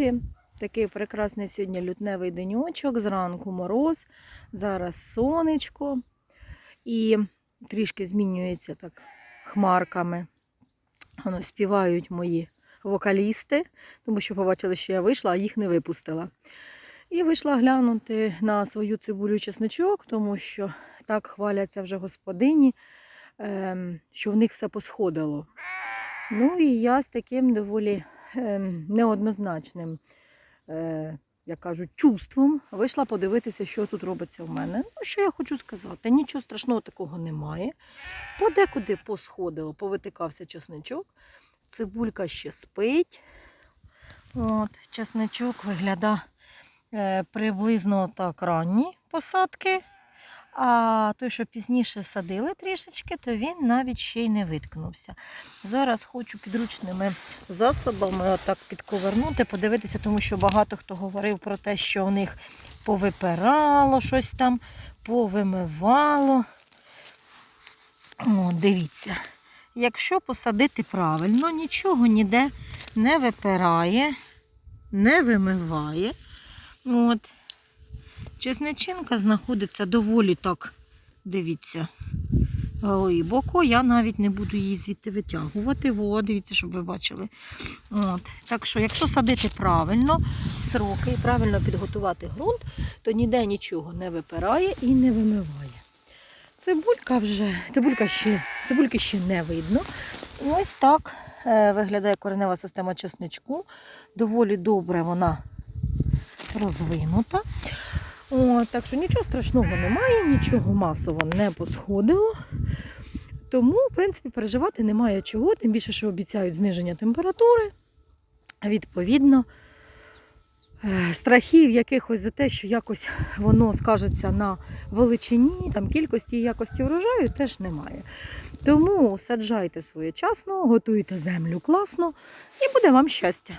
друзі! Такий прекрасний сьогодні лютневий денечок, зранку мороз, зараз сонечко і трішки змінюється так хмарками. Воно співають мої вокалісти, тому що побачили, що я вийшла, а їх не випустила. І вийшла глянути на свою цибулю чесничок, тому що так хваляться вже господині, ем, що в них все посходило. Ну і я з таким доволі неоднозначним, е, як кажуть, чувством вийшла подивитися, що тут робиться в мене. Ну, що я хочу сказати, нічого страшного такого немає. Подекуди посходило, повитикався чесничок, цибулька ще спить. От, чесничок виглядає е, приблизно так ранні посадки. А той, що пізніше садили трішечки, то він навіть ще й не виткнувся. Зараз хочу підручними засобами отак підковернути, подивитися, тому що багато хто говорив про те, що у них повипирало щось там, повимивало. О, дивіться. Якщо посадити правильно, нічого ніде не випирає, не вимиває. От. Чесничинка знаходиться доволі так, дивіться, глибоко. Я навіть не буду її звідти витягувати. Во, дивіться, щоб ви бачили. От. Так що, якщо садити правильно, сроки і правильно підготувати ґрунт, то ніде нічого не випирає і не вимиває. Цибулька вже, цибулька ще, цибульки ще не видно. Ось так е, виглядає коренева система чесничку. Доволі добре вона розвинута. О, так що нічого страшного немає, нічого масово не посходило. Тому, в принципі, переживати немає чого, тим більше, що обіцяють зниження температури. Відповідно, е, страхів якихось за те, що якось воно скажеться на величині, там, кількості і якості врожаю, теж немає. Тому саджайте своєчасно, готуйте землю класно і буде вам щастя.